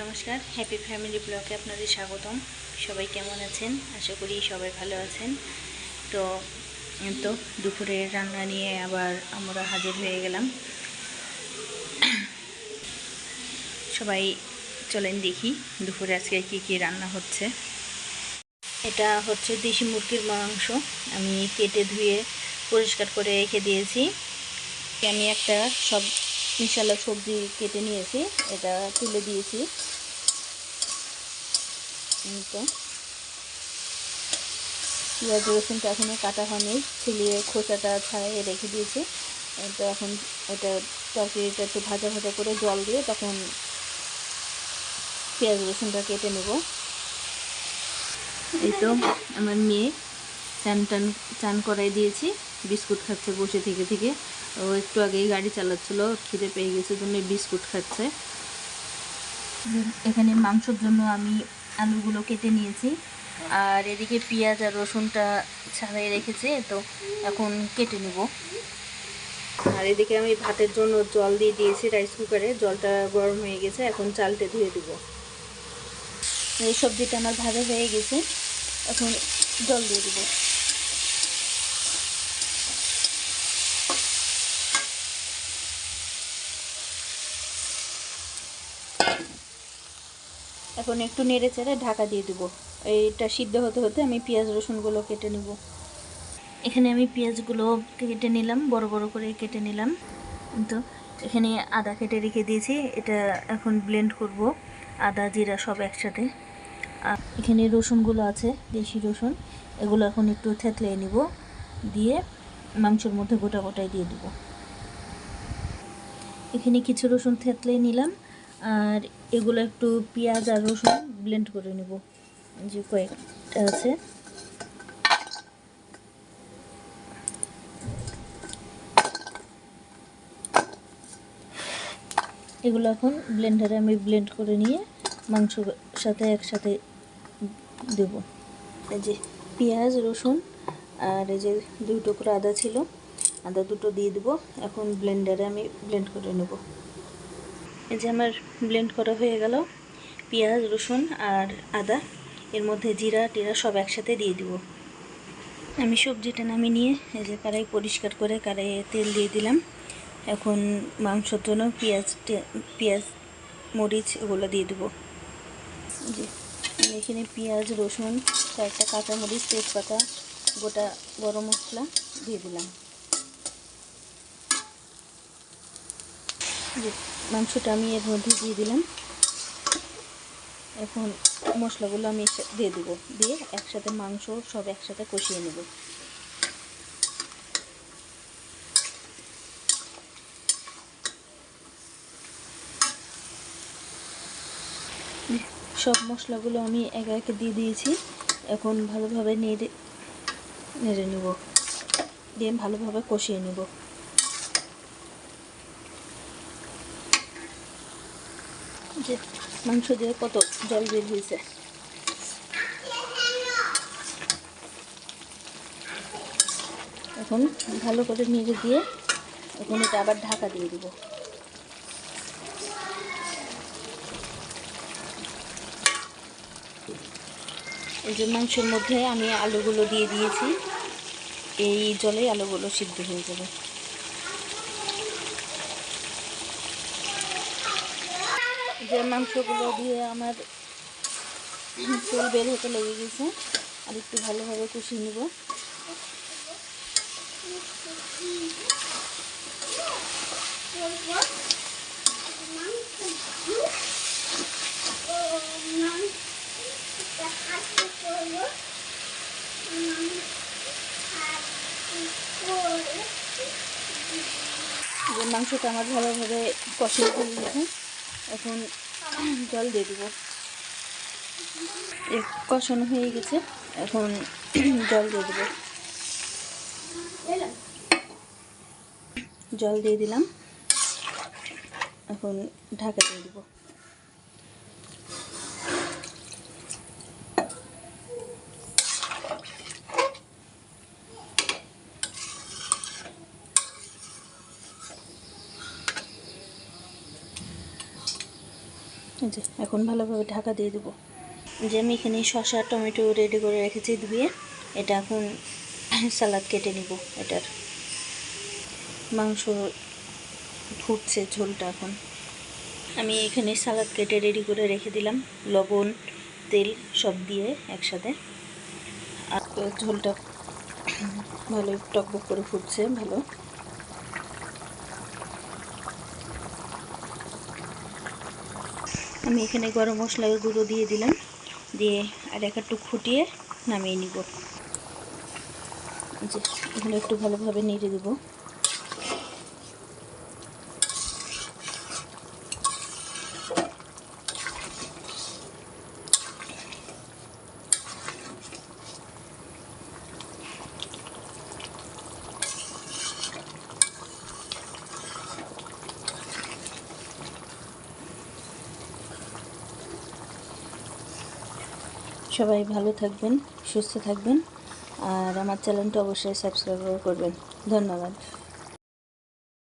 নমস্কার happy family ব্লগে আপনাদের স্বাগতম। সবাই কেমন আছেন? আশা করি সবাই ভালো আছেন। তো তো দুপুরের রান্না নিয়ে আবার আমরা হাজির হয়ে গেলাম। সবাই চলেন দেখি দুপুরে আজকে কি কি রান্না হচ্ছে। এটা হচ্ছে দেশি মুরগির মাংস। আমি কেটে ধুয়ে পরিষ্কার করে রেখে দিয়েছি। আমি একটা সব মিশালা সবজি কেটে নিয়েছি, এটা তুলে দিয়েছি। তো। পেঁয়াজ রসুনটা এখনও কাটা হয়নি ছিলিয়ে খোসাটা ছাড়িয়ে রেখে দিয়েছি। তো এখন এটা তরকারিটা একটু ভাজা ভাজা করে জল দিয়ে তখন পেঁয়াজ, রসুনটা কেটে নেব। এই তো আমার মেয়ে চান টান চান করাই দিয়েছি, বিস্কুট খাচ্ছে বসে থেকে থেকে। ও একটু আগেই গাড়ি চালাচ্ছিল খিদে পেয়ে গেছে জন্য বিস্কুট খাচ্ছে। এখানে মাংসর জন্য আমি আলুগুলো কেটে নিয়েছি আর এদিকে পেঁয়াজ আর রসুনটা ছাড়াই রেখেছি তো এখন কেটে নেব। আর এদিকে আমি ভাতের জন্য জল দিয়ে দিয়েছি রাইস কুকারে জলটা গরম হয়ে গেছে এখন চালটা ধুয়ে দেব। এই সবজিটা আমার ভাজা হয়ে গেছে এখন জল দিয়ে দেবো। এখন একটু নেড়ে চেড়ে ঢাকা দিয়ে দেবো। এইটা সিদ্ধ হতে হতে আমি পেঁয়াজ রসুনগুলো কেটে নেব। এখানে আমি পেঁয়াজগুলো কেটে নিলাম, বড় বড় করে কেটে নিলাম। তো এখানে আদা কেটে রেখে দিয়েছি, এটা এখন ব্লেন্ড করব, আদা, জিরা সব একসাথে। আর এখানে রসুনগুলো আছে, দেশি রসুন, এগুলো এখন একটু থেতলে নিব, দিয়ে মাংসের মধ্যে গোটা গোটাই দিয়ে দেবো। এখানে কিছু রসুন থেতলে নিলাম, আর এগুলো একটু পেঁয়াজ আর রসুন ব্লেন্ড করে নেব। যে কয়েকটা আছে। এগুলো এখন ব্লেন্ডারে আমি ব্লেন্ড করে নিয়ে মাংস সাথে একসাথে দেব। এই যে পেঁয়াজ, রসুন আর এই যে দুই টুকরো আদা ছিল, আদা দুটো দিয়ে দেবো। এখন ব্লেন্ডারে আমি ব্লেন্ড করে নেব। এই যে আমার ব্লেন্ড করা হয়ে গেল, পেঁয়াজ, রসুন আর আদা। এর মধ্যে জিরা, টিরা সব একসাথে দিয়ে দিব। আমি সবজিটা নামিয়ে নিয়ে এই যে কড়াই পরিষ্কার করে কড়াইয়ে তেল দিয়ে দিলাম। এখন মাংসর জন্য পেঁয়াজ পেঁয়াজ, মরিচ এগুলো দিয়ে দেবো। যে আমি এখানে পেঁয়াজ, রসুন, কয়েকটা কাঁচামরিচ, তেজপাতা, গোটা গরম মশলা দিয়ে দিলাম। মাংসটা আমি এর মধ্যে দিয়ে দিলাম। এখন মশলাগুলো আমি দিয়ে দেবো। দিয়ে একসাথে মাংস সব একসাথে কষিয়ে নেব। সব মশলাগুলো আমি একে একে দিয়ে দিয়েছি। এখন ভালোভাবে নেড়ে নেড়ে নেব। দিয়ে ভালোভাবে কষিয়ে নেব। যে মাংস দিয়ে কত জল বের হয়েছে। এখন ভালো করে নেড়ে দিয়ে এখন এটা আবার ঢাকা দিয়ে দিব। এই যে মাংসের মধ্যে আমি আলুগুলো দিয়ে দিয়েছি। এই জলে আলুগুলো সিদ্ধ হয়ে যাবে। যে মাংসগুলো দিয়ে আমার তেল বের হতে লেগে গেছে, আর একটু ভালোভাবে কষিয়ে নেব। মাংসটা আমার ভালোভাবে কষিয়ে ফেলে এখন জল দিয়ে দেবো। কষানো হয়ে গেছে, এখন জল দিয়ে দেবো। জল দিয়ে দিলাম, এখন ঢাকা দিয়ে দেবো। যে, এখন ভালোভাবে ঢাকা দিয়ে দেবো। যে আমি এখানে শসা, টমেটো রেডি করে রেখেছি ধুয়ে, এটা এখন সালাদ কেটে নিব এটার। মাংস ফুটছে ঝোলটা এখন। আমি এখানে সালাদ কেটে রেডি করে রেখে দিলাম। লবণ, তেল সব দিয়ে একসাথে। আর ঝোলটা ভালো টকবক করে ফুটছে, ভালো। আমি এখানে গরম মশলার গুঁড়ো দিয়ে দিলাম। দিয়ে আর এক একটু ফুটিয়ে নামিয়ে নিব। এখানে একটু ভালোভাবে নেড়ে দেবো। সবাই ভালো থাকবেন সুস্থ থাকবেন আর আমার চ্যানেলটা অবশ্যই সাবস্ক্রাইব করবেন। ধন্যবাদ।